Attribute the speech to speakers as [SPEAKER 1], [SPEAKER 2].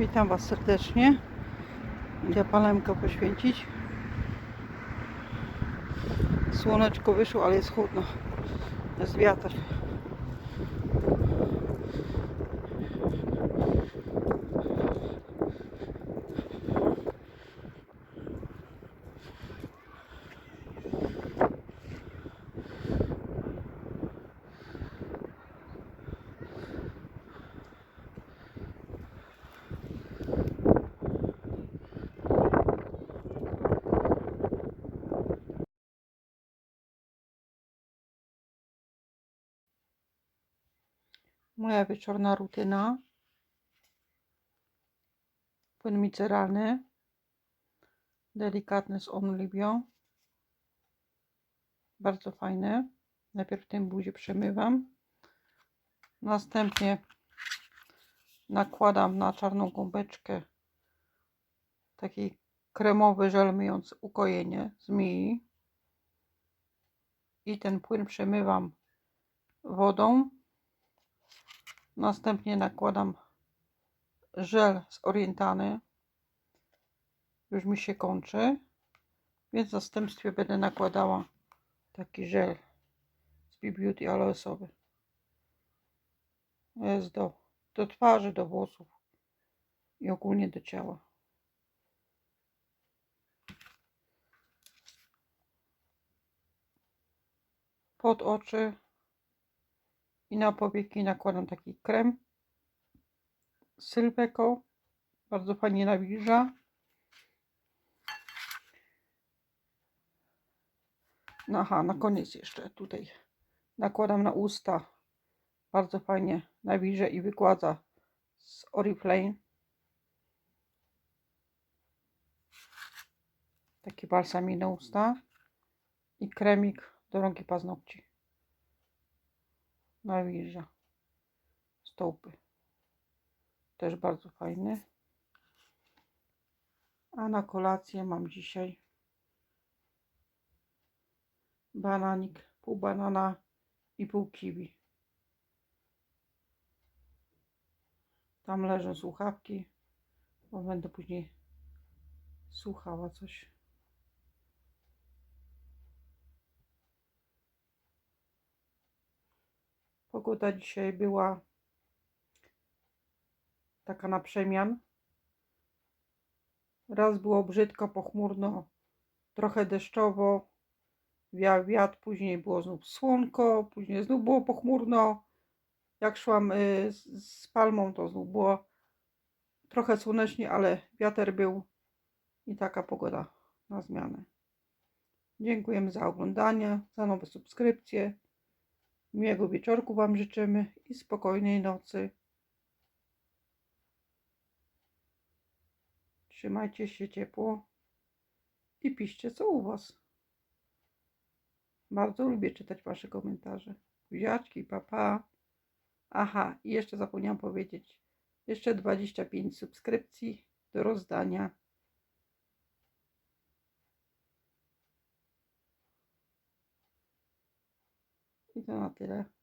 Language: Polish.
[SPEAKER 1] Witam Was serdecznie. Idę palemkę poświęcić. Słoneczko wyszło, ale jest chłodno. Jest wiatr. Moja wieczorna rutyna. Płyn miceralny. Delikatny z Onlibio. Bardzo fajny. Najpierw tym buzię przemywam. Następnie nakładam na czarną gąbeczkę taki kremowy żel myjący ukojenie z Mii. I ten płyn przemywam wodą. Następnie nakładam żel z Orientany. Już mi się kończy. Więc w zastępstwie będę nakładała taki żel z B-Beauty aloesowy. Jest do, do twarzy, do włosów i ogólnie do ciała. Pod oczy i na powieki nakładam taki krem Sylweko. Bardzo fajnie nawilża. No aha, na koniec jeszcze tutaj nakładam na usta. Bardzo fajnie nawilża i wygładza z Oriflame. Taki balsamik na usta i kremik do rąk i paznokci nawilża stopy. Też bardzo fajny. A na kolację mam dzisiaj bananik, pół banana i pół kiwi. Tam leżą słuchawki, bo będę później słuchała coś. Pogoda dzisiaj była taka na przemian. Raz było brzydko, pochmurno, trochę deszczowo, wiał wiatr, później było znów słonko, później znów było pochmurno. Jak szłam y, z, palmą, to znów było trochę słonecznie, ale wiatr był i taka pogoda na zmianę. Dziękujemy za oglądanie, za nowe subskrypcje. Miłego wieczorku Wam życzymy i spokojnej nocy. Trzymajcie się ciepło i piszcie co u Was. Bardzo lubię czytać Wasze komentarze. Buziaczki, papa. Aha, i jeszcze zapomniałam powiedzieć. Jeszcze 25 subskrypcji do rozdania. I to na tyle.